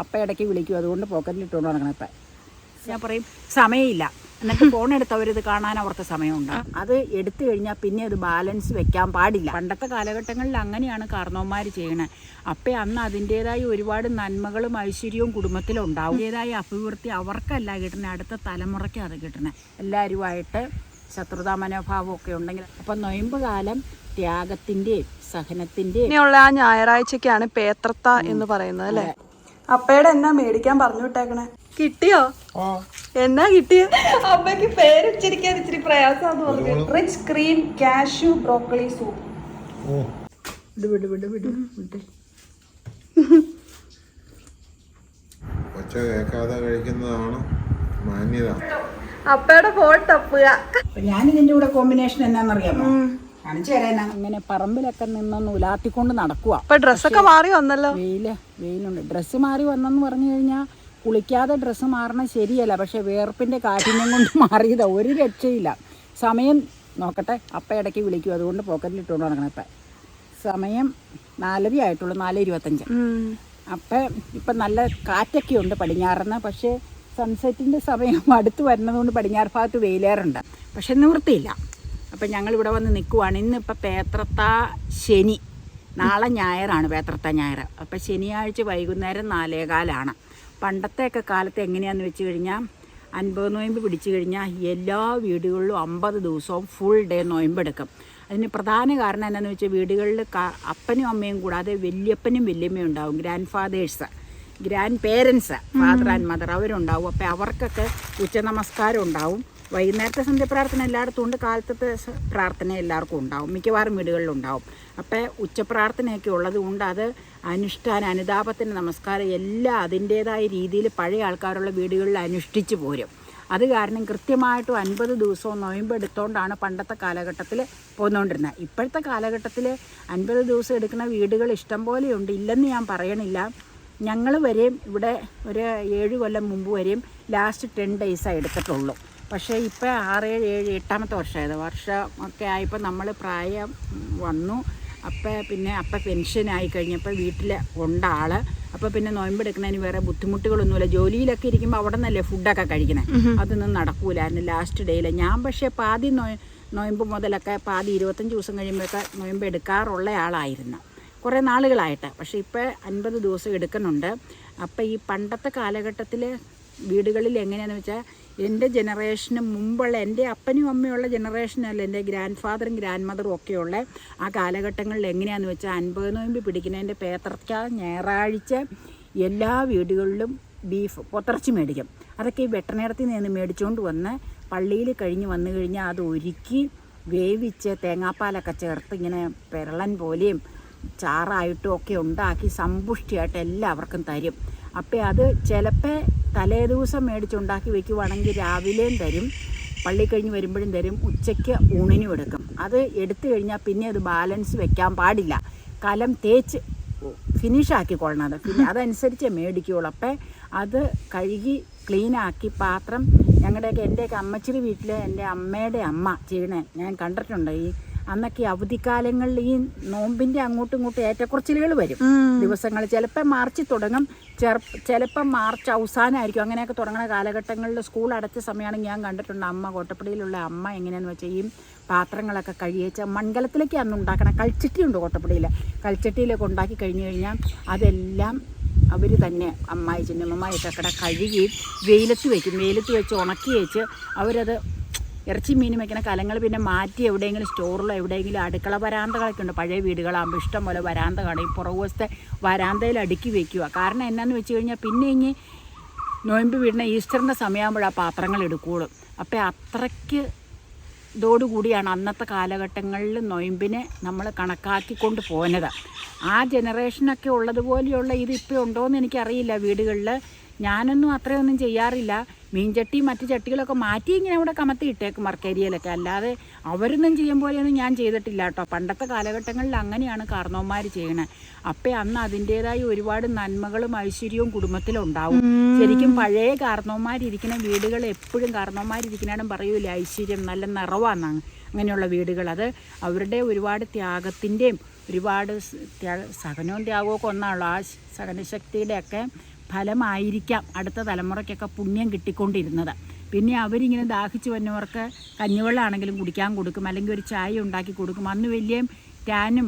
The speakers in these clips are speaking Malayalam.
അപ്പ ഇടയ്ക്ക് വിളിക്കും. അതുകൊണ്ട് പോക്കറ്റിൽ ഇട്ടുകൊണ്ട് നടക്കണം ഇപ്പം. ഞാൻ പറയും സമയമില്ല. എന്നിട്ട് ഫോൺ എടുത്തവരിത് കാണാൻ അവർക്ക് സമയമുണ്ട്. അത് എടുത്തു കഴിഞ്ഞാൽ പിന്നെ അത് ബാലൻസ് വെക്കാൻ പാടില്ല. പണ്ടത്തെ കാലഘട്ടങ്ങളിൽ അങ്ങനെയാണ് കാരണവന്മാർ ചെയ്യണത് അപ്പം അന്ന് അതിന്റെതായ ഒരുപാട് നന്മകളും ഐശ്വര്യവും കുടുംബത്തിലുണ്ടാവും. അതിന്റെതായ അഭിവൃദ്ധി അവർക്കല്ല കിട്ടണേ അടുത്ത തലമുറയ്ക്ക് അത് കിട്ടണേ എല്ലാവരുമായിട്ട് ശത്രുതാ മനോഭാവം ഒക്കെ ഉണ്ടെങ്കിൽ അപ്പം നൊയമ്പ് കാലം ത്യാഗത്തിന്റെയും സഹനത്തിന്റെയും ഉള്ള ആ ഞായറാഴ്ചക്കാണ് പേത്രത്ത എന്ന് പറയുന്നത് അല്ലേ? അപ്പയുടെ എന്നാ മേടിക്കാൻ പറഞ്ഞു വിട്ടേക്കണേ കിട്ടിയോ എന്നാ കിട്ടിയ? അമ്മയ്ക്ക് പേരിച്ചിരിക്കാൻ ഇച്ചിരി പ്രയാസം പറഞ്ഞു. Rich cream cashew broccoli soup വിട് വിട് വിട് വിട്. വിട്. ഒച്ച കേൾക്കാതെ കഴിക്കുന്നതാണ് മാന്യത. അപ്പയുടെ ഫോൺ തപ്പുക. ഞാൻ ഇതിന്റെ കൂടെ കോമ്പിനേഷൻ എന്നാന്നറിയാമോ അങ്ങനെ പറമ്പിലൊക്കെ നിന്നൊന്ന് ഉലാത്തിക്കൊണ്ട് നടക്കുക ഇപ്പൊ ഡ്രസ്സൊക്കെ മാറി വന്നല്ലോ. വെയിൽ വെയിലുണ്ട്. ഡ്രസ്സ് മാറി വന്നെന്ന് പറഞ്ഞു കഴിഞ്ഞാൽ കുളിക്കാതെ ഡ്രസ്സ് മാറണം ശരിയല്ല. പക്ഷെ വേർപ്പിന്റെ കാഠിന്യം കൊണ്ട് മാറിയതാ. ഒരു രക്ഷയില്ല. സമയം നോക്കട്ടെ. അപ്പ ഇടയ്ക്ക് വിളിക്കും. അതുകൊണ്ട് പോക്കറ്റിൽ ഇട്ടുകൊണ്ട് നടക്കണം ഇപ്പം. സമയം നാലര ആയിട്ടുള്ളൂ. നാല് ഇരുപത്തഞ്ച്. അപ്പം ഇപ്പം നല്ല കാറ്റൊക്കെ ഉണ്ട് പടിഞ്ഞാറുന്ന്. പക്ഷേ സൺസെറ്റിന്റെ സമയം അടുത്ത് വരുന്നതുകൊണ്ട് പടിഞ്ഞാറ് ഭാഗത്ത് വെയിലേറുണ്ട്. പക്ഷെ നിവൃത്തിയില്ല. അപ്പം ഞങ്ങൾ ഇവിടെ വന്ന് നിൽക്കുവാണ് ഇന്നിപ്പോൾ പേത്രത്ത ശനി. നാളെ ഞായറാണ് പേത്രത്ത ഞായർ അപ്പം ശനിയാഴ്ച വൈകുന്നേരം നാലേകാലാണ്. പണ്ടത്തെയൊക്കെ കാലത്ത് എങ്ങനെയാണെന്ന് വെച്ച് കഴിഞ്ഞാൽ അൻപത് നോയമ്പ് പിടിച്ചു കഴിഞ്ഞാൽ എല്ലാ വീടുകളിലും അമ്പത് ദിവസവും ഫുൾ ഡേ നോയമ്പെടുക്കും. അതിന് പ്രധാന കാരണം എന്താണെന്ന് വെച്ചാൽ വീടുകളിൽ അപ്പനും അമ്മയും കൂടാതെ വലിയപ്പനും വലിയമ്മയും ഉണ്ടാവും grand fathers grand parents father and mother അവരുണ്ടാവും. അപ്പോൾ അവർക്കൊക്കെ ഉച്ച നമസ്കാരം ഉണ്ടാവും. വൈകുന്നേരത്തെ സന്ധ്യപ്രാർത്ഥന എല്ലായിടത്തും ഉണ്ട്. കാലത്തെ പ്രാർത്ഥന എല്ലാവർക്കും ഉണ്ടാവും. മിക്കവാറും വീടുകളിലുണ്ടാവും അപ്പോൾ ഉച്ചപ്രാർത്ഥനയൊക്കെ ഉള്ളത് കൊണ്ട് അത് അനുഷ്ഠാന അനുതാപത്തിന് നമസ്കാരം എല്ലാം അതിന്റേതായ രീതിയിൽ പഴയ ആൾക്കാരുള്ള വീടുകളിൽ അനുഷ്ഠിച്ചു പോരും. അത് കാരണം കൃത്യമായിട്ടും അൻപത് ദിവസവും നോയമ്പ് എടുത്തുകൊണ്ടാണ് പണ്ടത്തെ കാലഘട്ടത്തിൽ പോന്നുകൊണ്ടിരുന്നത് ഇപ്പോഴത്തെ കാലഘട്ടത്തിൽ അൻപത് ദിവസം എടുക്കുന്ന വീടുകൾ ഇഷ്ടം പോലെയുണ്ട് ഇല്ലെന്ന് ഞാൻ പറയണില്ല. ഞങ്ങൾ വരെയും ഇവിടെ ഒരു ഏഴ് കൊല്ലം മുമ്പ് വരെയും ലാസ്റ്റ് ടെൻ ഡേയ്സാണ് എടുത്തിട്ടുള്ളൂ. പക്ഷേ ഇപ്പോൾ ആറ് ഏഴ് ഏഴ് എട്ടാമത്തെ വർഷമായത്. വർഷം ഒക്കെ ആയപ്പോൾ നമ്മൾ പ്രായം വന്നു. അപ്പം പിന്നെ അപ്പം പെൻഷനായി കഴിഞ്ഞപ്പോൾ വീട്ടിൽ ഉണ്ട് ആൾ അപ്പോൾ പിന്നെ നോയമ്പെടുക്കുന്നതിന് വേറെ ബുദ്ധിമുട്ടുകളൊന്നുമില്ല. ജോലിയിലൊക്കെ ഇരിക്കുമ്പോൾ അവിടെ നിന്നല്ലേ ഫുഡൊക്കെ കഴിക്കണേ. അതൊന്നും നടക്കൂലായിരുന്നു ലാസ്റ്റ് ഡേയിൽ ഞാൻ പക്ഷേ പാതി നോയ നോയമ്പ് മുതലൊക്കെ പാതി ഇരുപത്തഞ്ച് ദിവസം കഴിയുമ്പോഴൊക്കെ നോയമ്പ് എടുക്കാറുള്ള ആളായിരുന്നു. കുറേ നാളുകളായിട്ട്. പക്ഷേ ഇപ്പോൾ അൻപത് ദിവസം എടുക്കുന്നുണ്ട്. അപ്പോൾ ഈ പണ്ടത്തെ കാലഘട്ടത്തിൽ വീടുകളിൽ എങ്ങനെയാണെന്ന് വെച്ചാൽ എന്റെ ജനറേഷന് മുമ്പുള്ള എന്റെ അപ്പനും അമ്മയുള്ള ജനറേഷനല്ല എന്റെ ഗ്രാൻഡ് ഫാദറും ഗ്രാൻഡ് മദറും ഒക്കെയുള്ള ആ കാലഘട്ടങ്ങളിൽ എങ്ങനെയാണെന്ന് വെച്ചാൽ അൻപത് നോയമ്പ് പിടിക്കുന്നതിന്റെ പേത്രക്ക ഞായറാഴ്ച എല്ലാ വീടുകളിലും ബീഫ് പൊത്തിറച്ചി മേടിക്കും. അതൊക്കെ ഈ വെട്ടനേടത്തിൽ നിന്ന് മേടിച്ചുകൊണ്ട് വന്ന് പള്ളിയിൽ കഴിഞ്ഞ് വന്നു കഴിഞ്ഞാൽ അത് ഒരുക്കി വേവിച്ച് തേങ്ങാപ്പാലൊക്കെ ചേർത്ത് ഇങ്ങനെ പെരളൻ പോലെയും ചാറായിട്ടും ഒക്കെ ഉണ്ടാക്കി സമ്പുഷ്ടിയായിട്ട് എല്ലാവർക്കും തരും. അപ്പം അത് ചിലപ്പോൾ തലേ ദിവസം മേടിച്ചുണ്ടാക്കി വെക്കുവാണെങ്കിൽ രാവിലെയും തരും പള്ളി കഴിഞ്ഞ് വരുമ്പോഴും തരും ഉച്ചയ്ക്ക് ഊണിനും എടുക്കും. അത് എടുത്തു കഴിഞ്ഞാൽ പിന്നെ അത് ബാലൻസ് വെക്കാൻ പാടില്ല. കലം തേച്ച് ഫിനിഷ് ആക്കിക്കൊള്ളണം പിന്നെ അതനുസരിച്ച് മേടിക്കുകയുള്ളൂ അപ്പം അത് കഴുകി ക്ലീനാക്കി പാത്രം ഞങ്ങളുടെയൊക്കെ എന്റെയൊക്കെ അമ്മച്ചിരി വീട്ടിൽ എന്റെ അമ്മയുടെ അമ്മ ചെയ്യണേ ഞാൻ കണ്ടിട്ടുണ്ട് ഈ അന്നൊക്കെ അവധിക്കാലങ്ങളിൽ ഈ നോമ്പിന്റെ അങ്ങോട്ടും ഇങ്ങോട്ടും ഏറ്റക്കുറച്ചിലുകൾ വരും. ദിവസങ്ങൾ ചിലപ്പോൾ മാർച്ച് തുടങ്ങും. ചിലപ്പോൾ മാർച്ച് അവസാനമായിരിക്കും. അങ്ങനെയൊക്കെ തുടങ്ങുന്ന കാലഘട്ടങ്ങളിൽ സ്കൂൾ അടച്ച സമയമാണ് ഞാൻ കണ്ടിട്ടുണ്ട്. അമ്മ കോട്ടപ്പടിയിലുള്ള അമ്മ എങ്ങനെയാണെന്ന് വെച്ചാൽ ഈ പാത്രങ്ങളൊക്കെ കഴിയേച്ച മൺകലത്തിലേക്ക് അന്ന് ഉണ്ടാക്കണം കൽച്ചട്ടിയുണ്ട് കോട്ടപ്പടിയിൽ കൽച്ചട്ടിയിലൊക്കെ ഉണ്ടാക്കി കഴിഞ്ഞു കഴിഞ്ഞാൽ അതെല്ലാം അവർ തന്നെ അമ്മായി ചിന്നമ്മമായിട്ടൊക്കെ കഴുകി വെയിലത്ത് വെക്കും. വെയിലത്ത് വെച്ച് ഉണക്കി വെച്ച് അവരത് ഇറച്ചി മീൻ വയ്ക്കുന്ന കലങ്ങൾ പിന്നെ മാറ്റി എവിടെയെങ്കിലും സ്റ്റോറിലോ എവിടെയെങ്കിലും അടുക്കള വരാന്തകളൊക്കെ ഉണ്ട്. പഴയ വീടുകളാകുമ്പോൾ ഇഷ്ടം പോലെ വരാന്ത കാണും. ഈ പുറകുവശത്തെ വരാന്തയിൽ അടുക്കി വെക്കുക. കാരണം എന്നാന്ന് വെച്ച് കഴിഞ്ഞാൽ പിന്നെ ഇനി നോയമ്പ് വീടിന് ഈസ്റ്ററിന്റെ സമയമാകുമ്പോഴാണ് പാത്രങ്ങൾ എടുക്കുകയുള്ളൂ. അപ്പോൾ അത്രയ്ക്ക് ഇതോടുകൂടിയാണ് അന്നത്തെ കാലഘട്ടങ്ങളിൽ നൊയമ്പിനെ നമ്മൾ കണക്കാക്കിക്കൊണ്ട് പോകുന്നത് ആ ജനറേഷനൊക്കെ ഉള്ളതുപോലെയുള്ള ഇത് ഇപ്പോൾ ഉണ്ടോയെന്ന് എനിക്കറിയില്ല വീടുകളിൽ. ഞാനൊന്നും അത്രയൊന്നും ചെയ്യാറില്ല. മീൻചട്ടി മറ്റു ചട്ടികളൊക്കെ മാറ്റി ഇങ്ങനെ അവിടെ കമത്തി ഇട്ടേക്കും മർക്കേരിയയിലൊക്കെ അല്ലാതെ അവരൊന്നും ചെയ്യും പോലെയൊന്നും ഞാൻ ചെയ്തിട്ടില്ല കേട്ടോ. പണ്ടത്തെ കാലഘട്ടങ്ങളിൽ അങ്ങനെയാണ് കാരണവന്മാർ ചെയ്യണേ. അപ്പം അന്ന് അതിന്റെതായ ഒരുപാട് നന്മകളും ഐശ്വര്യവും കുടുംബത്തിലുണ്ടാവും. ശരിക്കും പഴയ കാരണവന്മാരിരിക്കുന്ന വീടുകൾ എപ്പോഴും കാരണവന്മാരിരിക്കണേടും പറയൂല. ഐശ്വര്യം നല്ല നിറവാന്നാണ് അങ്ങനെയുള്ള വീടുകൾ. അത് അവരുടെ ഒരുപാട് ത്യാഗത്തിന്റെയും ഒരുപാട് ത്യാഗ സഹനവും ത്യാഗവും ഒക്കെ ഒന്നാണല്ലോ. ആ സഹനശക്തിയുടെയൊക്കെ ഫലമായിരിക്കാം അടുത്ത തലമുറയ്ക്കൊക്കെ പുണ്യം കിട്ടിക്കൊണ്ടിരുന്നത്. പിന്നെ അവരിങ്ങനെ ദാഹിച്ചു വന്നവർക്ക് കഞ്ഞിവെള്ളമാണെങ്കിലും കുടിക്കാൻ കൊടുക്കും അല്ലെങ്കിൽ ഒരു ചായ ഉണ്ടാക്കി കൊടുക്കും. അന്ന് വലിയ ടാനും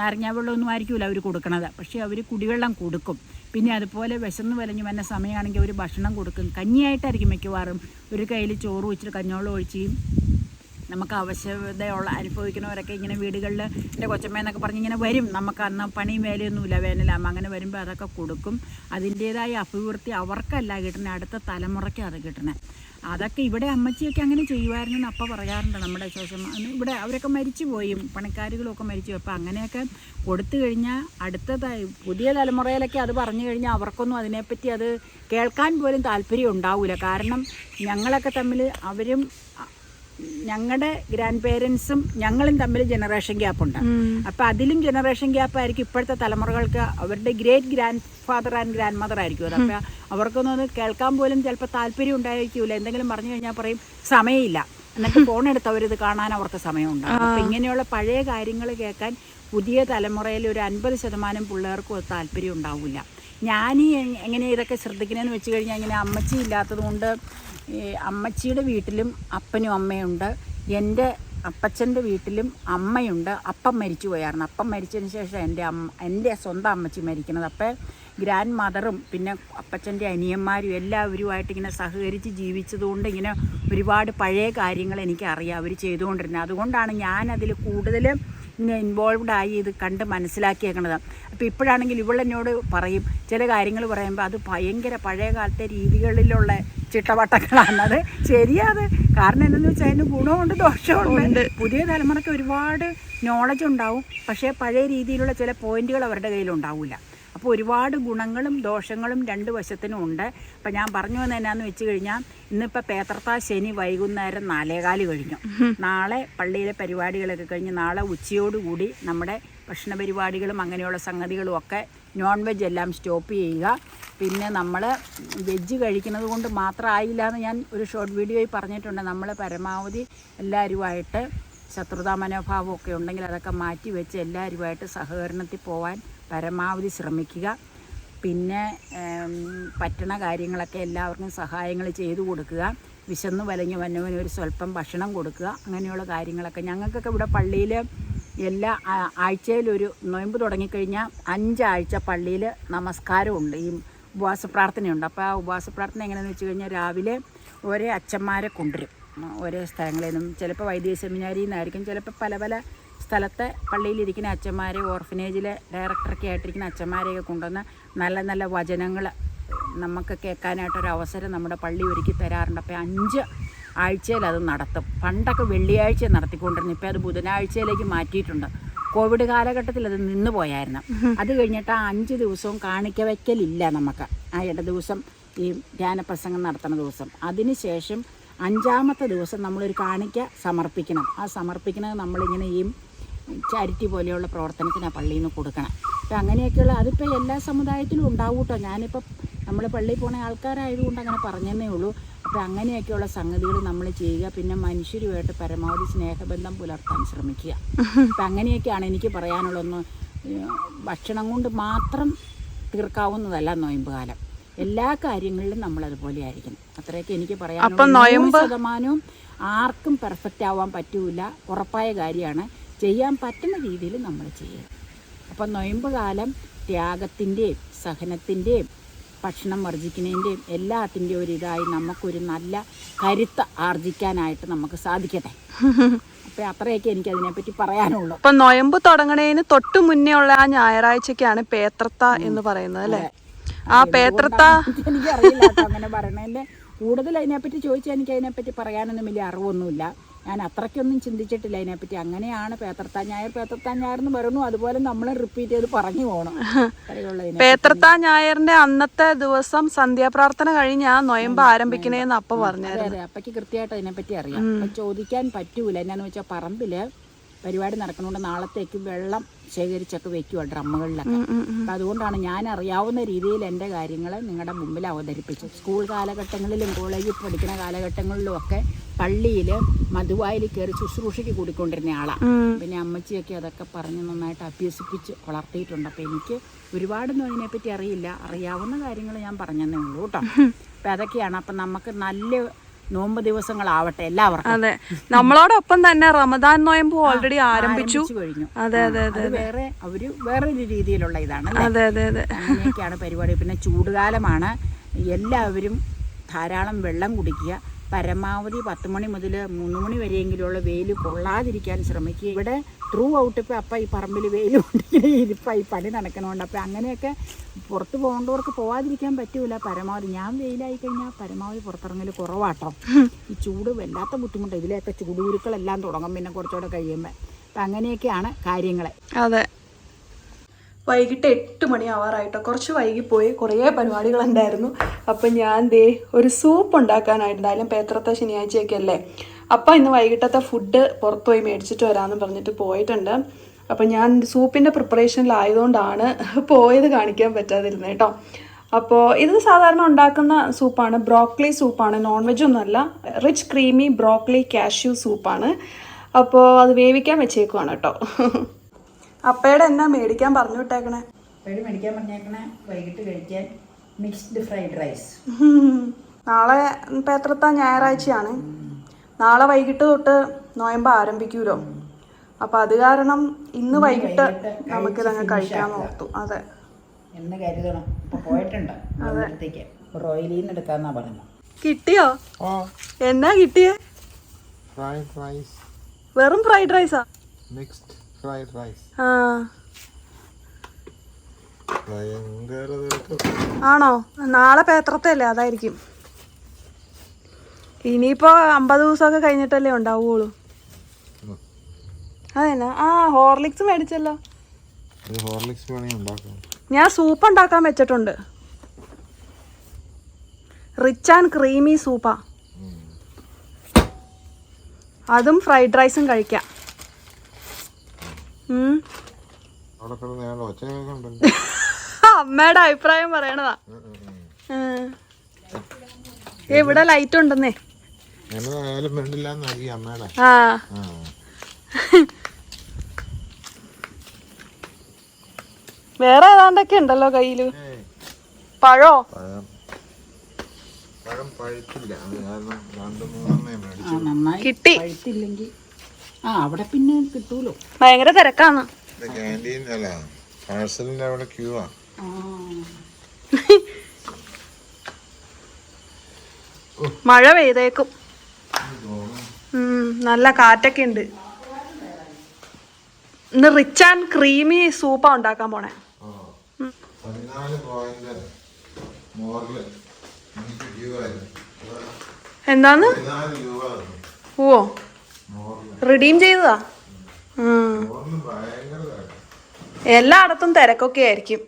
നാരങ്ങാ വെള്ളമൊന്നും ആയിരിക്കില്ല അവർ കൊടുക്കണത്. പക്ഷേ അവർ കുടിവെള്ളം കൊടുക്കും. പിന്നെ അതുപോലെ വിശന്ന് വലഞ്ഞു വന്ന സമയമാണെങ്കിൽ അവർ ഭക്ഷണം കൊടുക്കും. കഞ്ഞിയായിട്ടായിരിക്കും മിക്കവാറും. ഒരു കയ്യിൽ ചോറ് വെച്ചിട്ട് കഞ്ഞോളം ഒഴിച്ചും നമുക്ക് ആവശ്യതയുള്ള അനുഭവിക്കുന്നവരൊക്കെ ഇങ്ങനെ വീടുകളിൽ എന്റെ കൊച്ചമ്മയെന്നൊക്കെ പറഞ്ഞ് ഇങ്ങനെ വരും. നമുക്ക് അന്ന് പണിയും വേലയൊന്നുമില്ല വേനലാകുമ്പോൾ അങ്ങനെ വരുമ്പോൾ അതൊക്കെ കൊടുക്കും. അതിന്റേതായ അഭിവൃദ്ധി അവർക്കല്ല കിട്ടണേ അടുത്ത തലമുറയ്ക്ക് അത് കിട്ടണേ അതൊക്കെ ഇവിടെ അമ്മച്ചിയൊക്കെ അങ്ങനെ ചെയ്യുമായിരുന്നു അപ്പ പറയാറുണ്ട് നമ്മുടെ ശേഷം. ഇവിടെ അവരൊക്കെ മരിച്ചു പോയി പണിക്കാരികളൊക്കെ മരിച്ചു അപ്പോൾ അങ്ങനെയൊക്കെ കൊടുത്തു കഴിഞ്ഞാൽ അടുത്ത പുതിയ തലമുറയിലൊക്കെ അത് പറഞ്ഞു കഴിഞ്ഞാൽ അവർക്കൊന്നും അതിനെപ്പറ്റി അത് കേൾക്കാൻ പോലും താല്പര്യം ഉണ്ടാവില്ല കാരണം ഞങ്ങളൊക്കെ തമ്മിൽ അവരും ഞങ്ങളുടെ ഗ്രാൻഡ് പേരൻസും ഞങ്ങളും തമ്മിൽ ജനറേഷൻ ഗ്യാപ്പ് ഉണ്ട്. അപ്പം അതിലും ജനറേഷൻ ഗ്യാപ്പ് ആയിരിക്കും ഇപ്പോഴത്തെ തലമുറകൾക്ക് അവരുടെ great grand father and grand mother ആയിരിക്കും അത്. അപ്പം അവർക്കൊന്നും കേൾക്കാൻ പോലും ചിലപ്പോൾ താല്പര്യം ഉണ്ടായിരിക്കില്ല എന്തെങ്കിലും പറഞ്ഞു കഴിഞ്ഞാൽ പറയും സമയമില്ല. എന്നിട്ട് ഫോൺ എടുത്ത് അവരിത് കാണാൻ അവർക്ക് സമയമുണ്ടാകും അപ്പം ഇങ്ങനെയുള്ള പഴയ കാര്യങ്ങൾ കേൾക്കാൻ പുതിയ തലമുറയിൽ ഒരു അൻപത് ശതമാനം പിള്ളേർക്കും അത് താല്പര്യം ഉണ്ടാവില്ല. ഞാൻ എങ്ങനെ ഇതൊക്കെ ശ്രദ്ധിക്കണമെന്ന് വെച്ച് കഴിഞ്ഞാൽ ഇങ്ങനെ അമ്മച്ചി ഇല്ലാത്തത് കൊണ്ട് ഈ അമ്മച്ചിയുടെ വീട്ടിലും അപ്പനും അമ്മയുണ്ട്. എന്റെ അപ്പച്ചന്റെ വീട്ടിലും അമ്മയുണ്ട്. അപ്പം മരിച്ചു പോയായിരുന്നു. അപ്പം മരിച്ചതിന് ശേഷം എന്റെ അമ്മ എന്റെ സ്വന്തം അമ്മച്ചി മരിക്കുന്നത്. അപ്പോൾ ഗ്രാൻഡ് മദറും പിന്നെ അപ്പച്ചന്റെ അനിയന്മാരും എല്ലാവരുമായിട്ട് ഇങ്ങനെ സഹകരിച്ച് ജീവിച്ചതുകൊണ്ട് ഇങ്ങനെ ഒരുപാട് പഴയ കാര്യങ്ങൾ എനിക്കറിയാം അവർ ചെയ്തുകൊണ്ടിരുന്നത്. അതുകൊണ്ടാണ് ഞാനതിൽ കൂടുതൽ ഇങ്ങനെ ഇൻവോൾവ്ഡ് ആയി ഇത് കണ്ട് മനസ്സിലാക്കിയേക്കണത്. അപ്പോൾ ഇപ്പോഴാണെങ്കിൽ ഇവളെന്നോട് പറയും ചില കാര്യങ്ങൾ പറയുമ്പോൾ അത് ഭയങ്കര പഴയ കാലത്തെ രീതികളിലുള്ള ചിട്ടവട്ടങ്ങളാണത് ശരിയാത് കാരണം എന്തെന്ന് വെച്ചാൽ അതിന് ഗുണമുണ്ട് ദോഷമുണ്ട്. പുതിയ തലമുറയ്ക്ക് ഒരുപാട് നോളജ് ഉണ്ടാവും. പക്ഷേ പഴയ രീതിയിലുള്ള ചില പോയിന്റുകൾ അവരുടെ കയ്യിൽ ഉണ്ടാവില്ല അപ്പോൾ ഒരുപാട് ഗുണങ്ങളും ദോഷങ്ങളും രണ്ട് വശത്തിനും ഉണ്ട്. അപ്പം ഞാൻ പറഞ്ഞു വന്നത് എന്നാന്ന് വെച്ച് കഴിഞ്ഞാൽ ഇന്നിപ്പോൾ പേത്രത്താ ശനി വൈകുന്നേരം നാലേകാൽ കഴിഞ്ഞു. നാളെ പള്ളിയിലെ പരിപാടികളൊക്കെ കഴിഞ്ഞ് നാളെ ഉച്ചയോടുകൂടി നമ്മുടെ ഭക്ഷണ പരിപാടികളും അങ്ങനെയുള്ള സംഗതികളും ഒക്കെ നോൺ വെജ് എല്ലാം സ്റ്റോപ്പ് ചെയ്യുക. പിന്നെ നമ്മൾ വെജ് കഴിക്കുന്നത് കൊണ്ട് മാത്രമായില്ല എന്ന് ഞാൻ ഒരു ഷോർട്ട് വീഡിയോയിൽ പറഞ്ഞിട്ടുണ്ട്. നമ്മൾ പരമാവധി എല്ലാവരുമായിട്ട് ശത്രുതാ മനോഭാവമൊക്കെ ഉണ്ടെങ്കിൽ അതൊക്കെ മാറ്റി വെച്ച് എല്ലാവരുമായിട്ട് സഹകരണത്തിൽ പോവാൻ പരമാവധി ശ്രമിക്കുക. പിന്നെ പറ്റണ കാര്യങ്ങളൊക്കെ എല്ലാവർക്കും സഹായങ്ങൾ ചെയ്തു കൊടുക്കുക. വിശന്ന് വലഞ്ഞ് വന്നവന് ഒരു സ്വല്പം ഭക്ഷണം കൊടുക്കുക. അങ്ങനെയുള്ള കാര്യങ്ങളൊക്കെ ഞങ്ങൾക്കൊക്കെ ഇവിടെ പള്ളിയിൽ എല്ലാ ആഴ്ചയിലൊരു നോയമ്പ് തുടങ്ങിക്കഴിഞ്ഞാൽ അഞ്ചാഴ്ച പള്ളിയിൽ നമസ്കാരമുണ്ട് ഈ ഉപവാസ പ്രാർത്ഥനയുണ്ട് അപ്പോൾ ആ ഉപവാസ പ്രാർത്ഥന എങ്ങനെയാണെന്ന് വെച്ച് കഴിഞ്ഞാൽ രാവിലെ ഒരേ അച്ഛന്മാരെ കൊണ്ടുവരും. ഒരേ സ്ഥലങ്ങളിൽ നിന്നും. ചിലപ്പോൾ വൈദ്യ സെമിനാരിയിൽ നിന്നായിരിക്കും. ചിലപ്പോൾ പല പല സ്ഥലത്തെ പള്ളിയിലിരിക്കുന്ന അച്ഛന്മാരെ ഓർഫനേജിലെ ഡയറക്ടറൊക്കെ ആയിട്ടിരിക്കുന്ന അച്ഛന്മാരെയൊക്കെ കൊണ്ടുവന്ന് നല്ല നല്ല വചനങ്ങൾ നമുക്ക് കേൾക്കാനായിട്ടൊരു അവസരം നമ്മുടെ പള്ളി ഒരുക്കി തരാറുണ്ട്. അപ്പോൾ അഞ്ച് ആഴ്ചയിൽ അത് നടത്തും. പണ്ടൊക്കെ വെള്ളിയാഴ്ച നടത്തിക്കൊണ്ടിരുന്നു ഇപ്പോൾ അത് ബുധനാഴ്ചയിലേക്ക് മാറ്റിയിട്ടുണ്ട്. കോവിഡ് കാലഘട്ടത്തിൽ അത് നിന്ന് പോയായിരുന്നു. അത് കഴിഞ്ഞിട്ട് ആ അഞ്ച് ദിവസവും കാണിക്ക വയ്ക്കലില്ല നമുക്ക്. ആ ഇട ദിവസം ഈ ധ്യാനപ്രസംഗം നടത്തുന്ന ദിവസം. അതിനുശേഷം അഞ്ചാമത്തെ ദിവസം നമ്മളൊരു കാണിക്ക സമർപ്പിക്കണം. ആ സമർപ്പിക്കുന്നത് നമ്മളിങ്ങനെ ഈ ചാരിറ്റി പോലെയുള്ള പ്രവർത്തനത്തിന് ആ പള്ളിയിൽ നിന്ന് കൊടുക്കണം. അപ്പം അങ്ങനെയൊക്കെയുള്ള അതിപ്പോൾ എല്ലാ സമുദായത്തിലും ഉണ്ടാവും കേട്ടോ ഞാനിപ്പോൾ നമ്മൾ പള്ളിയിൽ പോണ ആൾക്കാരായതുകൊണ്ട് അങ്ങനെ പറഞ്ഞതേ ഉള്ളൂ. അപ്പോൾ അങ്ങനെയൊക്കെയുള്ള സംഗതികൾ നമ്മൾ ചെയ്യുക. പിന്നെ മനുഷ്യരുമായിട്ട് പരമാവധി സ്നേഹബന്ധം പുലർത്താൻ ശ്രമിക്കുക. അപ്പം അങ്ങനെയൊക്കെയാണ് എനിക്ക് പറയാനുള്ളതെന്ന് ഭക്ഷണം കൊണ്ട് മാത്രം തീർക്കാവുന്നതല്ല നോയമ്പ് കാലം എല്ലാ കാര്യങ്ങളിലും നമ്മൾ അതുപോലെ ആയിരിക്കണം. അത്രയൊക്കെ എനിക്ക് പറയാം ശതമാനവും ആർക്കും പെർഫെക്റ്റ് ആവാൻ പറ്റൂല. ഉറപ്പായ കാര്യമാണ്. ചെയ്യാൻ പറ്റുന്ന രീതിയിൽ നമ്മൾ ചെയ്യുക. അപ്പം നൊയമ്പ് കാലം ത്യാഗത്തിന്റെയും സഹനത്തിന്റെയും ഭക്ഷണം വർജിക്കുന്നതിന്റെയും എല്ലാത്തിന്റെയും ഒരു ഇതായി നമുക്കൊരു നല്ല കരുത്ത് ആർജിക്കാനായിട്ട് നമുക്ക് സാധിക്കട്ടെ. അപ്പം അത്രയൊക്കെ എനിക്ക് അതിനെപ്പറ്റി പറയാനുള്ളൂ. അപ്പൊ നൊയമ്പ് തുടങ്ങണേന് തൊട്ട് മുന്നേ ഉള്ള ആ ഞായറാഴ്ചക്കാണ് പേത്രത്ത എന്ന് പറയുന്നത് അല്ലേ? ആ പേത്രത്ത എനിക്ക് അറിയില്ല അങ്ങനെ പറയണതിന്റെ കൂടുതൽ അതിനെപ്പറ്റി ചോദിച്ചാൽ എനിക്ക് അതിനെപ്പറ്റി പറയാനൊന്നും വലിയ അറിവൊന്നുമില്ല. ഞാൻ അത്രയ്ക്കൊന്നും ചിന്തിച്ചിട്ടില്ല അതിനെപ്പറ്റി അങ്ങനെയാണ് പേത്രത്താൻ ഞായർ പേത്രത്താൻ ഞായർ എന്ന് പറയുന്നു. അതുപോലെ നമ്മൾ റിപ്പീറ്റ് ചെയ്ത് പറഞ്ഞു പോകണം പേത്രത്താൻ ഞായറിന്റെ അന്നത്തെ ദിവസം സന്ധ്യാപ്രാർത്ഥന കഴിഞ്ഞാ നൊയമ്പ് ആരംഭിക്കണേന്ന് അപ്പ പറഞ്ഞു അതെ അതെ. അപ്പയ്ക്ക് കൃത്യമായിട്ട് അതിനെപ്പറ്റി അറിയാം. ചോദിക്കാൻ പറ്റൂല. എന്നാന്ന് വെച്ചാൽ പറമ്പിൽ പരിപാടി നടക്കണോണ്ട് നാളത്തേക്ക് വെള്ളം ശേഖരിച്ചൊക്കെ വെക്കുക ഡ്രമ്മുകളിലൊക്കെ. അപ്പം അതുകൊണ്ടാണ് ഞാൻ അറിയാവുന്ന രീതിയിൽ എന്റെ കാര്യങ്ങൾ നിങ്ങളുടെ മുമ്പിൽ അവതരിപ്പിച്ചത് സ്കൂൾ കാലഘട്ടങ്ങളിലും കോളേജിൽ പഠിക്കുന്ന കാലഘട്ടങ്ങളിലും ഒക്കെ പള്ളിയിൽ മധുവായിൽ കയറി ശുശ്രൂഷയ്ക്ക് കൂടിക്കൊണ്ടിരുന്ന ആളാണ് പിന്നെ അമ്മച്ചിയൊക്കെ അതൊക്കെ പറഞ്ഞ് നന്നായിട്ട് അഭ്യസിപ്പിച്ച് വളർത്തിയിട്ടുണ്ട്. അപ്പോൾ എനിക്ക് ഒരുപാടൊന്നും അതിനെപ്പറ്റി അറിയില്ല. അറിയാവുന്ന കാര്യങ്ങൾ ഞാൻ പറഞ്ഞതേ ഉള്ളൂ കേട്ടോ. അപ്പം അതൊക്കെയാണ്. അപ്പം നമുക്ക് നല്ല നോമ്പ് ദിവസങ്ങളാവട്ടെ എല്ലാവർക്കും. അതെ. നമ്മളോടൊപ്പം തന്നെ റമദാൻ നോയമ്പ് ഓൾറെഡി ആരംഭിച്ചു. കഴിഞ്ഞു. അതെ അതെ അതെ വേറെ അവർ വേറൊരു രീതിയിലുള്ള ഇതാണ് അതെ അതെ അതെ. അങ്ങനെയൊക്കെയാണ് പരിപാടി. പിന്നെ ചൂടുകാലമാണ്. എല്ലാവരും ധാരാളം വെള്ളം കുടിക്കുക. പരമാവധി പത്ത് മണി മുതൽ മൂന്ന് മണി വരെയെങ്കിലുള്ള വെയിൽ കൊള്ളാതിരിക്കാൻ ശ്രമിക്കുക. ഇവിടെ ത്രൂ ഔട്ട് ഇപ്പോൾ അപ്പം ഈ പറമ്പിൽ വെയിൽ ഇരിപ്പം ഈ പണി നടക്കണമുണ്ട് അപ്പം അങ്ങനെയൊക്കെ പുറത്ത് പോകേണ്ടവർക്ക് പോകാതിരിക്കാൻ പറ്റൂല. പരമാവധി ഞാൻ വെയിലായി കഴിഞ്ഞാൽ പരമാവധി പുറത്തിറങ്ങൽ കുറവാട്ടോ. ഈ ചൂട് വല്ലാത്ത ബുദ്ധിമുട്ട്. ഇതിലെയൊക്കെ ചൂടുകുരുക്കളെല്ലാം തുടങ്ങും പിന്നെ കുറച്ചുകൂടെ കഴിയുമ്പോൾ അപ്പം അങ്ങനെയൊക്കെയാണ് കാര്യങ്ങൾ അതെ. വൈകിട്ട് എട്ട് മണിയാവാറായിട്ടോ. കുറച്ച് വൈകിപ്പോയി. കുറേ പരിപാടികൾ ഉണ്ടായിരുന്നു അപ്പം ഞാൻ ദേ ഒരു സൂപ്പ് ഉണ്ടാക്കാനായിട്ടുണ്ടായാലും പേത്രത്തെ ശനിയാഴ്ചയൊക്കെ അല്ലേ അപ്പം ഇന്ന് വൈകിട്ടത്തെ ഫുഡ് പുറത്തു പോയി മേടിച്ചിട്ട് വരാമെന്ന് പറഞ്ഞിട്ട് പോയിട്ടുണ്ട്. അപ്പം ഞാൻ സൂപ്പിന്റെ പ്രിപ്പറേഷനിലായതുകൊണ്ടാണ് പോയത് കാണിക്കാൻ പറ്റാതിരുന്നത് കേട്ടോ. അപ്പോൾ ഇത് സാധാരണ ഉണ്ടാക്കുന്ന സൂപ്പാണ്. ബ്രോക്ലി സൂപ്പാണ്. നോൺ വെജ് ഒന്നുമല്ല. റിച്ച് ക്രീമി ബ്രോക്ലി കാഷ്യൂ സൂപ്പാണ്. അപ്പോൾ അത് വേവിക്കാൻ വെച്ചേക്കുവാണ് കേട്ടോ. അപ്പയുടെ എന്നാ മേടിക്കാൻ പറഞ്ഞു വിട്ടേക്കണേ അപ്പയുടെ മേടിക്കാൻ പറഞ്ഞേക്കണേ വൈകിട്ട് കഴിക്കാൻ മിക്സ്ഡ് ഫ്രൈഡ് റൈസ് നാളെ പേത്രത്ത ഞായറാഴ്ചയാണ്. നാളെ വൈകിട്ട് തൊട്ട് നോയമ്പ് ആരംഭിക്കൂലോ. അപ്പൊ അത് കാരണം ഇന്ന് വൈകിട്ട് നമുക്ക് നമുക്കിതങ്ങ് കഴിക്കാൻ ഓർത്തു അതെ. എന്ന് കരുതണം. ഇപ്പൊ പോയിട്ടുണ്ട്. അടുത്തേക്ക്. റോയലിൽ നിന്ന് എടുക്കാന്നാ പറഞ്ഞു കിട്ടിയോ? ഓ എന്നാ കിട്ടിയേ? ഫ്രൈഡ് റൈസ് വെറും ഫ്രൈഡ് റൈസാ മിക്സ്ഡ് റൈസ് ആ. ആണോ? നാളെ പേത്രത്തല്ലേ? അതായിരിക്കും. ഇനിയിപ്പോ അമ്പത് ദിവസമൊക്കെ കഴിഞ്ഞിട്ടല്ലേ ഉണ്ടാവുള്ളൂ. അതെന്നാ. ആ ഹോർലിക്സ് മേടിച്ചല്ലോ. ഞാൻ സൂപ്പ് ഉണ്ടാക്കാൻ വെച്ചിട്ടുണ്ട്. റിച്ച് ആൻഡ് ക്രീമി സൂപ്പാ. അതും ഫ്രൈഡ് റൈസും കഴിക്കാം ഉം. അവിടെ കിടന്ന് ഞാൻ ഒച്ച കേൾക്കണ്ടല്ലോ അമ്മയുടെ അഭിപ്രായം പറയണതാ. എവിടെ ഇവിടെ ലൈറ്റ് ഉണ്ടെന്നേ. ആ. വേറെ ഏതാണ്ടൊക്കെ ഉണ്ടല്ലോ കയ്യിൽ? പഴോ? കിട്ടി. ആ അവിടെ പിന്നെ കിട്ടൂലോ? ഭയങ്കര ക്യാന്റീൻ അല്ല അവിടെ ക്യൂ ആ. മഴ പെയ്തേക്കും. ഉം, നല്ല കാറ്റൊക്കെ ഉണ്ട്. ഇന്ന് റിച്ച് ആൻഡ് ക്രീമി സൂപ്പാ ഉണ്ടാക്കാൻ പോണേ. എന്താന്ന്? ഓ. റിഡീം ചെയ്തതാ. എല്ലായിടത്തും തിരക്കൊക്കെ ആയിരിക്കും.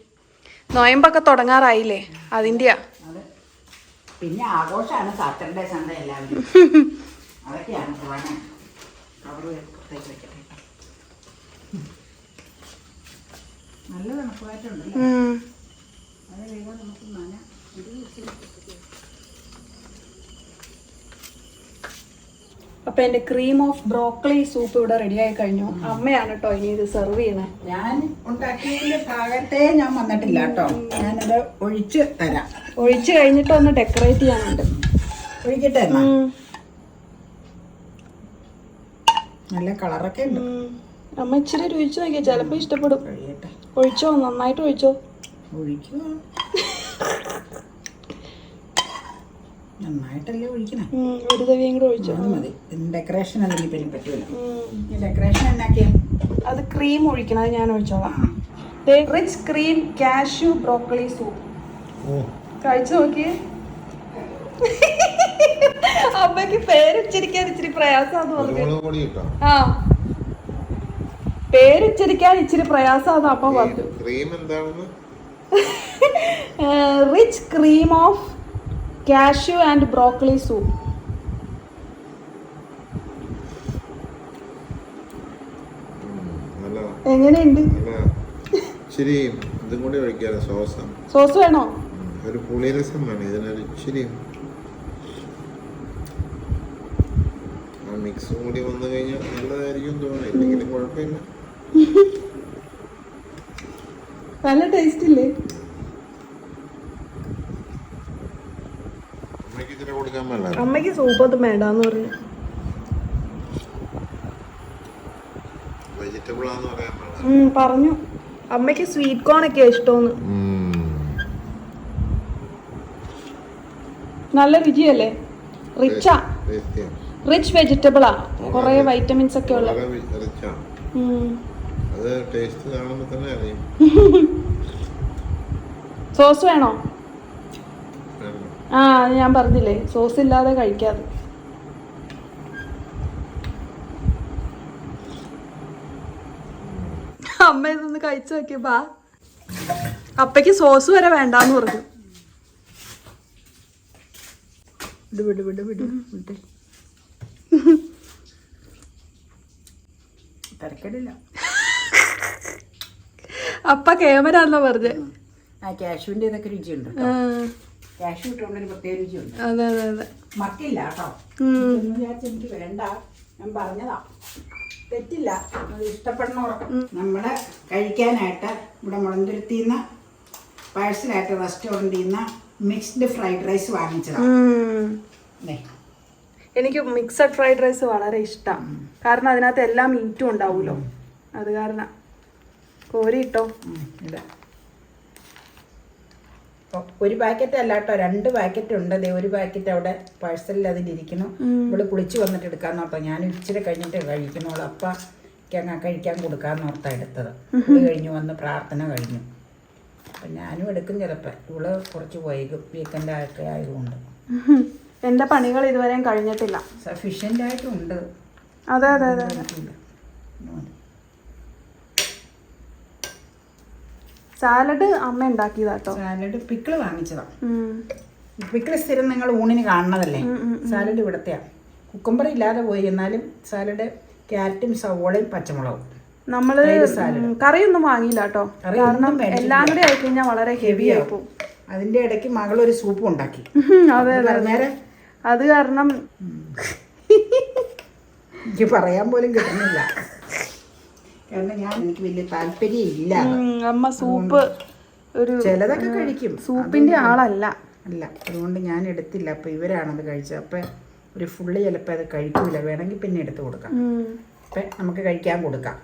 നോയമ്പൊക്കെ തുടങ്ങാറായില്ലേ? അതിന്റെയാ പിന്നെ ആഘോഷമാണ് സാറ്റർഡേ സൺഡേ എല്ലാവരും. അതൊക്കെയാണ് നല്ല തണുപ്പായിട്ടുണ്ടല്ലോ. അത് വേഗം നമുക്ക് നന ഒരു ദിവസം അപ്പൊ എന്റെ ക്രീം ഓഫ് ബ്രോക്കളി സൂപ്പ് ഇവിടെ റെഡി ആയി കഴിഞ്ഞു. അമ്മയാണ് കേട്ടോ ഇനി ഇത് സെർവ് ചെയ്യണേ ഞാൻ ഉണ്ടാക്കിയതിന്റെ ഭാഗത്തെ ഞാൻ വന്നിട്ടില്ല കേട്ടോ ഞാനത് ഒഴിച്ച് തരാം. ഒഴിച്ച് കഴിഞ്ഞിട്ട് ഒന്ന് ഡെക്കറേറ്റ് ചെയ്യാനുണ്ട്. ഒഴിക്കട്ടെ നല്ല കളറൊക്കെ ഉണ്ട്. അമ്മ ഇച്ചിരി രുചിച്ച് നോക്കിയാ ചിലപ്പോ ഇഷ്ടപ്പെടും. ഒഴിച്ചോ നന്നായിട്ട് ഒഴിച്ചോ. ഒഴിക്കുക നന്നായിട്ടല്ലേ ഒഴിക്കണം. ഒരു തവിയും കൂടെ മതി. ഡെക്കറേഷൻ പിന്നെ പറ്റൂല. ഡെക്കറേഷൻ എന്നാക്കിയ? അത് ക്രീം ഒഴിക്കണം അത് ഞാൻ ഒഴിച്ചോളാം. Rich cream cashew broccoli soup കഴിച്ചു നോക്കിയേ. അമ്മയ്ക്ക് പേരുച്ചരിക്കാൻ ഇച്ചിരി പ്രയാസാന്ന് പറഞ്ഞു. ആ. പേരുച്ചരിക്കാൻ ഇച്ചിരി പ്രയാസാന്ന് അപ്പം പറഞ്ഞു. ക്രീം എന്താണെന്ന്? Rich cream of cashew and broccoli soup എങ്ങനെയുണ്ട്? ഇച്ചിരി ഇതും കൂടി ഒഴിക്കാറ് സോസം. സോസ് വേണോ? ഒരു പുളിരസം വേണം ഇതിനൊരു ഇച്ചിരി മിക്സും കൂടി വന്നു കഴിഞ്ഞാൽ നല്ലതായിരിക്കും തോന്നുന്നു ഇല്ലെങ്കിലും കുഴപ്പമില്ല. നല്ല ടേസ്റ്റ് ഇല്ലേ അമ്മയ്ക്ക് ഇച്ചിരി കൊടുക്കാൻ പാടില്ല മേടാന്ന് പറഞ്ഞു. പറഞ്ഞു. അമ്മയ്ക്ക് സ്വീറ്റ് കോൺ ഒക്കെ ഇഷ്ടമെന്ന് നല്ല രുചിയല്ലേ? റിച്ചാ റിച്ച് വെജിറ്റബിളാ കുറെ വൈറ്റമിൻസ് ഒക്കെ ഉള്ള. സോസ് റിച്ചാണ് ഉം. അത് ടേസ്റ്റ് കാണുമ്പോൾ തന്നെ അറിയും സോസ് വേണോ വേണ്ട. ആ ഞാൻ പറഞ്ഞില്ലേ സോസ് ഇല്ലാതെ കഴിക്കാതെ. അമ്മ ഇതൊന്ന് കഴിച്ചു നോക്കിയപ്പാ അപ്പയ്ക്ക് സോസ് വരെ വേണ്ടാന്ന് പറഞ്ഞു. വിട് വിട് വിട് വിട് വിട്. തിരക്കടില്ല. അപ്പ ക്യാമറ എന്നാ പറഞ്ഞേ. ആ കാശുവിന്റെ ഇതൊക്കെ രുചിയുണ്ട് കാശു കിട്ടുകൊണ്ടൊരു പ്രത്യേക രുചിയുണ്ട് അതെ അതെ അതെ. മക്കില്ല കേട്ടോ. എന്ന് വിചാരിച്ച് എനിക്ക് വേണ്ട. ഞാൻ പറഞ്ഞതാ. തെറ്റില്ല. അത് ഇഷ്ടപ്പെടണവർ നമ്മൾ കഴിക്കാനായിട്ട് ഇവിടെ മുളന്തുരുത്തിയിൽ നിന്ന് പാഴ്സലായിട്ട് റെസ്റ്റോറന്റിൽ നിന്ന് മിക്സ്ഡ് ഫ്രൈഡ് റൈസ് വാങ്ങിച്ചതാണ് എനിക്ക് മിക്സഡ് ഫ്രൈഡ് റൈസ് വളരെ ഇഷ്ടമാണ് കാരണം അതിനകത്ത് എല്ലാ മീറ്റും ഉണ്ടാവുമല്ലോ അത് കാരണം. കോരി ഇട്ടോ ഒ- ഒരു പാക്കറ്റ് അല്ല കേട്ടോ രണ്ട് പാക്കറ്റ് ഉണ്ട്. ദേ ഒരു പാക്കറ്റ് അവിടെ പാഴ്സലിൽ അതിലിരിക്കുന്നു. ഇവിടെ കുളിച്ച് വന്നിട്ട് എടുക്കാന്ന് ഓർത്താ. ഞാൻ ഇച്ചിരി കഴിഞ്ഞിട്ട് കഴിക്കണോളൂ അപ്പ അങ്ങ് കഴിക്കാൻ കൊടുക്കാൻ ഓർത്താ എടുത്തത്. ഇത് കഴിഞ്ഞു വന്ന് പ്രാർത്ഥന കഴിഞ്ഞു. അപ്പം ഞാനും എടുക്കും ചിലപ്പോൾ ഇവൾ കുറച്ച് വൈകും. വീക്കെൻഡ് ആയിട്ട് ആയതുകൊണ്ട്. എന്റെ പണികൾ ഇതുവരെയും കഴിഞ്ഞിട്ടില്ല. സഫീഷ്യന്റ് ആയിട്ടുണ്ട്. അതെ അതെ അതെ സാലഡ് അമ്മ ഉണ്ടാക്കിയതാട്ടോ സാലഡ് പിക്കിൾ വാങ്ങിച്ചതാ. പിക്കിൾ സ്ഥിരം നിങ്ങൾ ഊണിന് കാണുന്നതല്ലേ സാലഡ് ഇവിടത്തെയാണ് കുക്കമ്പർ ഇല്ലാതെ പോയി എന്നാലും സാലഡ് ക്യാരറ്റും സവോളയും പച്ചമുളകും. നമ്മൾ കറിയൊന്നും വാങ്ങിയില്ല കേട്ടോ കാരണം എല്ലാം കൂടി ആയി കഴിഞ്ഞാൽ വളരെ ഹെവി ആയിപ്പോ അതിന്റെ ഇടയ്ക്ക് മകളൊരു സൂപ്പ് ഉണ്ടാക്കി. അതെ അതെ അത് കാരണം എനിക്ക് പറയാൻ പോലും കിട്ടുന്നില്ല. കാരണം ഞാൻ എനിക്ക് വലിയ താല്പര്യം ഇല്ല ഉം, അമ്മ സൂപ്പ് ഒരു ചിലതൊക്കെ കഴിക്കും. സൂപ്പിന്റെ ആളല്ല. അല്ല. അതുകൊണ്ട് ഞാൻ എടുത്തില്ല. അപ്പൊ ഇവരാണത് കഴിച്ചത്. അപ്പൊ ഒരു ഫുള്ള് ചിലപ്പോൾ അത് കഴിക്കൂല. വേണമെങ്കിൽ പിന്നെ എടുത്തു കൊടുക്കാം. അപ്പൊ നമുക്ക് കഴിക്കാൻ കൊടുക്കാം.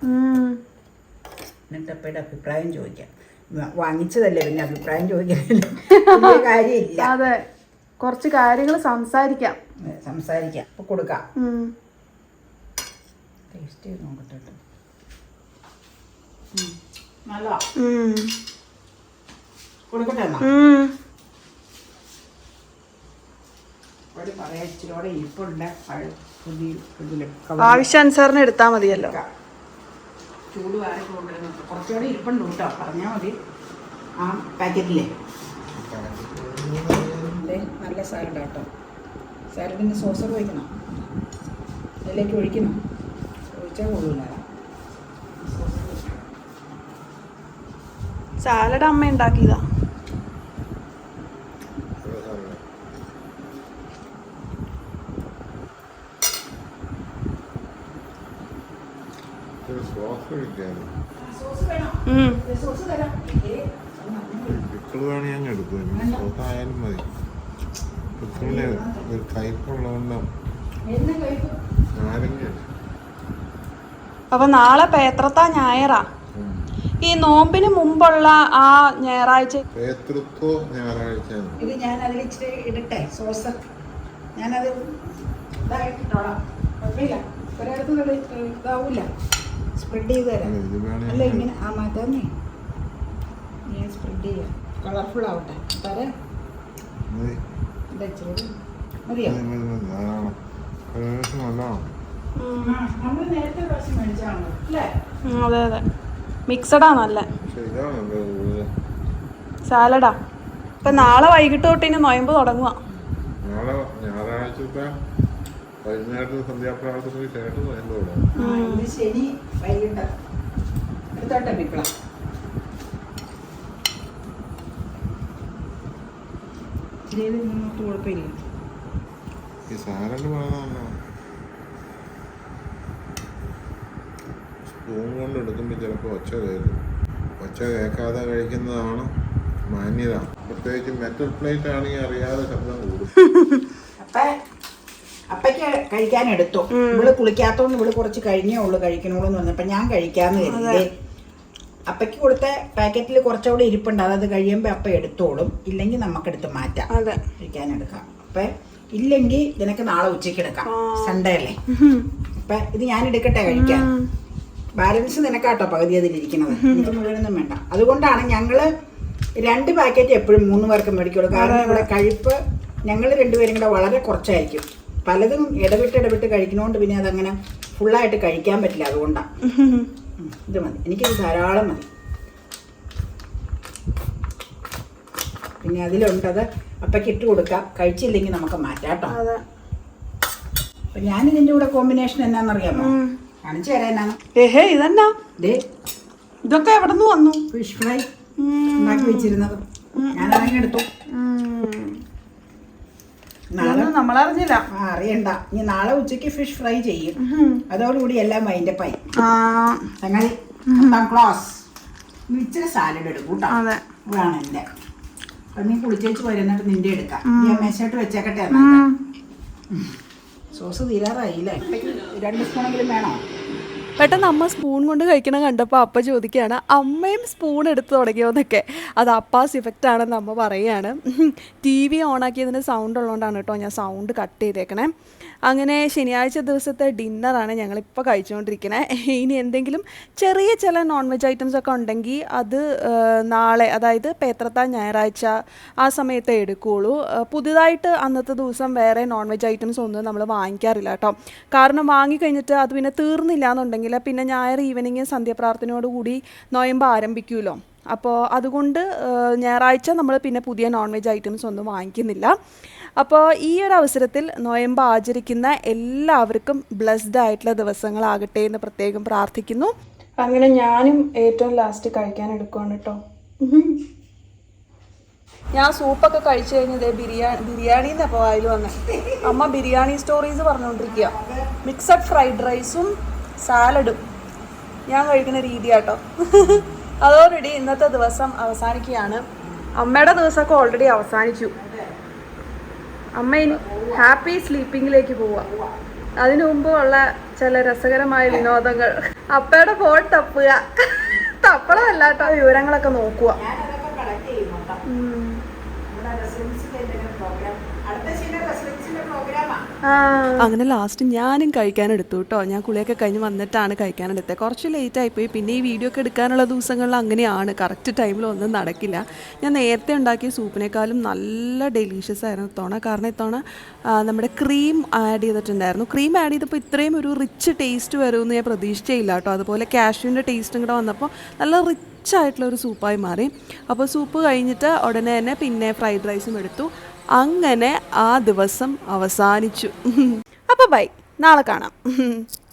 എന്നിട്ട് അപ്പയുടെ അഭിപ്രായം ചോദിക്കാം. വാങ്ങിച്ചതല്ലേ പിന്നെ അഭിപ്രായം ചോദിക്കാനില്ല കാര്യമില്ല. അതെ. കുറച്ച് കാര്യങ്ങൾ സംസാരിക്കാം. സംസാരിക്കാം. അപ്പൊ കൊടുക്കാം. ടേസ്റ്റ് ചെയ്ത് നോക്കട്ടെ ആവശ്യാനുസരണം എടുത്താ മതിയല്ലോ. ചൂട് വാരി കൊണ്ടുവരുന്നു കുറച്ചുകൂടെ ഇരിപ്പുണ്ട് കേട്ടോ. പറഞ്ഞാൽ മതി. ആ പാക്കറ്റിലെ. നല്ല സാലഡ് കേട്ടോ. സാലഡിന് സോസൊക്കെ ഒഴിക്കണം അതിലേക്ക് ഒഴിക്കണം. ഒഴിച്ചാൽ കൊള്ളൂല സാലഡ് അമ്മ ഉണ്ടാക്കിയതാ ഒരു സോസ് ഒഴിക്കാറ് ഉം. സോസ് തരാം പിക്കിൾ വേണമെങ്കിൽ അങ്ങ് എടുക്കും ഇനി സോസ് ആയാലും മതി പിക്കിളിന് ഒരു കയ്പുള്ളതുകൊണ്ട് എന്നെ അമ്മ ഉണ്ടാക്കിയതാ. അപ്പൊ നാളെ പേത്രത്താ ഞായറാ. ഈ നോമ്പിന് മുമ്പുള്ള ആ ഞായറാഴ്ച പേതൃത്വ ഞായറാഴ്ച ഇത് ഞാൻ അതിൽ ഇച്ചിരി ഇടട്ടെ സോസ് ഞാനത് ഇതായിട്ടോളാം കുഴപ്പമില്ല. ഒരിടത്ത് ഇതാവൂല. സ്പ്രെഡ് ചെയ്ത് തരാം. അല്ല, ഇത് വേണേ അല്ല ഇങ്ങനെ ആ മാറ്റാന്നേ ഞാൻ സ്പ്രെഡ് ചെയ്യാം. കളർഫുൾ ആവട്ടെ. തരാം. മതി. ഇത് ഇച്ചിരി കൂടി. മതിയോ? നമ്മൾ നേരത്തെ പ്രാവശ്യം മേടിച്ചാണല്ലോ അല്ലേ? അതെ അതെ. മിക്സഡാ നല്ല. സാലഡാ. ഇപ്പൊ നാളെ വൈകിട്ട് തൊട്ട് ഇനി നൊയമ്പ് തുടങ്ങുക ഈ സാലഡ് വൈകുന്നേരത്തെ സന്ധ്യാപ്രാർത്ഥനയ്ക്ക് ശേഷം എന്തോടാ ആ, ഇത് ശനി വൈകിട്ട് എടുത്തോട്ടെ പിക്കിള കുഴപ്പമില്ല ഈ സാലഡ് പറഞ്ഞോ സ്പൂൺ കൊണ്ട് എടുക്കുമ്പോൾ ചിലപ്പോൾ ഒച്ച കേൾക്കും. ഒച്ച കേൾക്കാതെ കഴിക്കുന്നതാണ് മാന്യത. പ്രത്യേകിച്ച് മെറ്റൽ പ്ലേറ്റ് ആണെങ്കിൽ അറിയാതെ ശബ്ദം കൂടും അപ്പ അപ്പയ്ക്ക് കഴിക്കാൻ എടുത്തു ഇവൾ കുളിക്കാത്തോണ്ട് ഇവൾ കുറച്ച് കഴിഞ്ഞേ ഉള്ളു കഴിക്കണുള്ളൂ എന്ന് പറഞ്ഞപ്പോ ഞാൻ കഴിക്കാന്ന് കരുതേ അപ്പയ്ക്ക് കൊടുത്ത പാക്കറ്റിൽ കുറച്ചുകൂടെ ഇരിപ്പുണ്ട്. അതത് കഴിയുമ്പോ അപ്പ എടുത്തോളും. ഇല്ലെങ്കിൽ നമുക്കെടുത്ത് മാറ്റാം. കഴിക്കാൻ എടുക്കാം അപ്പൊ ഇല്ലെങ്കിൽ നിനക്ക് നാളെ ഉച്ചയ്ക്ക് എടുക്കാം. സൺഡേ അല്ലേ? അപ്പൊ ഇത് ഞാൻ എടുക്കട്ടെ കഴിക്കാൻ. ബാലൻസ് നിനക്കാട്ടോ പകുതി അതിലിരിക്കുന്നത് എനിക്ക് മുഴുവനൊന്നും വേണ്ട. അതുകൊണ്ടാണ് ഞങ്ങൾ രണ്ട് പാക്കറ്റ് എപ്പോഴും മൂന്ന് പേർക്ക് മേടിക്കുള്ളൂ. കാരണം ഇവിടെ കഴിപ്പ് ഞങ്ങൾ രണ്ടുപേരും കൂടെ വളരെ കുറച്ചായിരിക്കും. പലതും ഇടവിട്ട് ഇടവിട്ട് കഴിക്കുന്നതുകൊണ്ട് പിന്നെ അതങ്ങനെ ഫുള്ളായിട്ട് കഴിക്കാൻ പറ്റില്ല അതുകൊണ്ടാണ് ഇത് മതി. എനിക്കിത് ധാരാളം മതി. പിന്നെ അതിലുണ്ടത് അപ്പയ്ക്ക് ഇട്ട് കൊടുക്കാം. കഴിച്ചില്ലെങ്കിൽ നമുക്ക് മാറ്റാട്ടോ കേട്ടോ. അപ്പൊ ഞാൻ ഇതിന്റെ കൂടെ കോമ്പിനേഷൻ എന്നാന്നറിയാമോ കാണിച്ചു തരാം എന്നാണ് ഏഹേ ഇതെന്നാ? ദേ ഇതൊക്കെ എവിടെ നിന്ന് വന്നു ഫിഷ് ഫ്രൈ ഉണ്ടാക്കി വെച്ചിരുന്നത്. ഞാൻ അതങ്ങ് എടുത്തു? നാളെ നമ്മളറിഞ്ഞില്ല. അറിയണ്ട. ഇനി നാളെ ഉച്ചയ്ക്ക് ഫിഷ് ഫ്രൈ ചെയ്യും. അതോടുകൂടി എല്ലാം അതിന്റെ പൈ. ചങ്ങാതി ക്ലോസ് ഇച്ചിരി സാലഡ് എടുക്കും കേട്ടോ. ഇതാണ് എന്റെ. അപ്പൊ നീ കുളിച്ചേച്ച് പോരുന്നിട്ട് നിന്റെ എടുക്കാം. ഞാൻ വെച്ചേക്കട്ടെ സോസ് തീരാറായില്ലേ? രണ്ട് സ്പൂണെങ്കിലും വേണോ? പെട്ടെന്ന് അമ്മ സ്പൂൺ കൊണ്ട് കഴിക്കണം കണ്ടപ്പോൾ അപ്പ ചോദിക്കുകയാണ് അമ്മയും സ്പൂൺ എടുത്ത് തുടങ്ങിയോന്നൊക്കെ. അത് അപ്പാസ് ഇഫക്റ്റ് ആണെന്ന് അമ്മ പറയുകയാണ് ടി വി ഓണാക്കിയതിന് സൗണ്ട് ഉള്ളതുകൊണ്ടാണ് കേട്ടോ ഞാൻ സൗണ്ട് കട്ട് ചെയ്തേക്കണേ. അങ്ങനെ ശനിയാഴ്ച ദിവസത്തെ ഡിന്നറാണ് ഞങ്ങളിപ്പോൾ കഴിച്ചുകൊണ്ടിരിക്കുന്നത് ഇനി എന്തെങ്കിലും ചെറിയ ചില നോൺ വെജ് ഐറ്റംസ് ഒക്കെ ഉണ്ടെങ്കിൽ അത് നാളെ അതായത് പേത്രത്ത ഞായറാഴ്ച ആ സമയത്തെ എടുക്കുകയുള്ളൂ പുതുതായിട്ട് അന്നത്തെ ദിവസം വേറെ നോൺ വെജ് ഐറ്റംസ് ഒന്നും നമ്മൾ വാങ്ങിക്കാറില്ല കേട്ടോ കാരണം വാങ്ങിക്കഴിഞ്ഞിട്ട് അത് പിന്നെ തീർന്നില്ല എന്നുണ്ടെങ്കിൽ പിന്നെ ഞായർ ഈവനിങ് സന്ധ്യാപ്രാർത്ഥനയോടുകൂടി നോയമ്പ് ആരംഭിക്കുമല്ലോ അപ്പോൾ അതുകൊണ്ട് ഞായറാഴ്ച നമ്മൾ പിന്നെ പുതിയ നോൺ വെജ് ഐറ്റംസ് ഒന്നും വാങ്ങിക്കുന്നില്ല. അപ്പോൾ ഈ ഒരു അവസരത്തിൽ നോയമ്പ് ആചരിക്കുന്ന എല്ലാവർക്കും ബ്ലെസ്ഡ് ആയിട്ടുള്ള ദിവസങ്ങളാകട്ടെ എന്ന് പ്രത്യേകം പ്രാർത്ഥിക്കുന്നു. അങ്ങനെ ഞാനും ഏറ്റവും ലാസ്റ്റ് കഴിക്കാൻ എടുക്കുകയാണ് കേട്ടോ ഞാൻ സൂപ്പൊക്കെ കഴിച്ചു കഴിഞ്ഞത് ബിരിയാണി ബിരിയാണി എന്നപ്പോൾ വായിൽ വന്നത് അമ്മ ബിരിയാണി സ്റ്റോറീസ് പറഞ്ഞുകൊണ്ടിരിക്കുക മിക്സഡ് ഫ്രൈഡ് റൈസും സാലഡും. ഞാൻ കഴിക്കുന്ന രീതിയാട്ടോ. അതോടുകൂടി ഇന്നത്തെ ദിവസം അവസാനിക്കുകയാണ്. അമ്മയുടെ ദിവസമൊക്കെ ഓൾറെഡി അവസാനിച്ചു. അമ്മ ഇനി ഹാപ്പി സ്ലീപ്പിങ്ങിലേക്ക് പോവുക അതിനു മുമ്പ് ഉള്ള ചില രസകരമായ വിനോദങ്ങൾ. അപ്പയുടെ ഫോൺ തപ്പുക. തപ്പളമല്ലാട്ടോ വിവരങ്ങളൊക്കെ നോക്കുക. പ്രോഗ്രാം അടുത്ത ശനി റെസിഡൻസിന്റെ പ്രോഗ്രാമാ അങ്ങനെ ലാസ്റ്റ് ഞാനും കഴിക്കാനെടുത്തു കേട്ടോ ഞാൻ കുളിയൊക്കെ കഴിഞ്ഞ് വന്നിട്ടാണ് കഴിക്കാനെടുത്തത് കുറച്ച് ലേറ്റ് ആയിപ്പോയി പിന്നെ ഈ വീഡിയോ ഒക്കെ എടുക്കാനുള്ള ദിവസങ്ങളിൽ അങ്ങനെയാണ്. കറക്റ്റ് ടൈമിൽ ഒന്നും നടക്കില്ല. ഞാൻ നേരത്തെ ഉണ്ടാക്കിയ സൂപ്പിനേക്കാളും നല്ല ഡെലീഷ്യസ് ആയിരുന്നു ഇത്തവണ. കാരണം ഇത്തവണ നമ്മുടെ ക്രീം ആഡ് ചെയ്തിട്ടുണ്ടായിരുന്നു. ക്രീം ആഡ് ചെയ്തപ്പോൾ ഇത്രയും ഒരു റിച്ച് ടേസ്റ്റ് വരുമെന്ന് ഞാൻ പ്രതീക്ഷിച്ചില്ല കേട്ടോ അതുപോലെ കാഷ്യൂവിന്റെ ടേസ്റ്റും കൂടെ വന്നപ്പോൾ നല്ല റിച്ച് ആയിട്ടുള്ള ഒരു സൂപ്പായി മാറി. അപ്പോൾ സൂപ്പ് കഴിഞ്ഞിട്ട് ഉടനെ തന്നെ പിന്നെ ഫ്രൈഡ് റൈസും എടുത്തു. അങ്ങനെ ആ ദിവസം അവസാനിച്ചു. അപ്പോൾ ബൈ നാളെ കാണാം.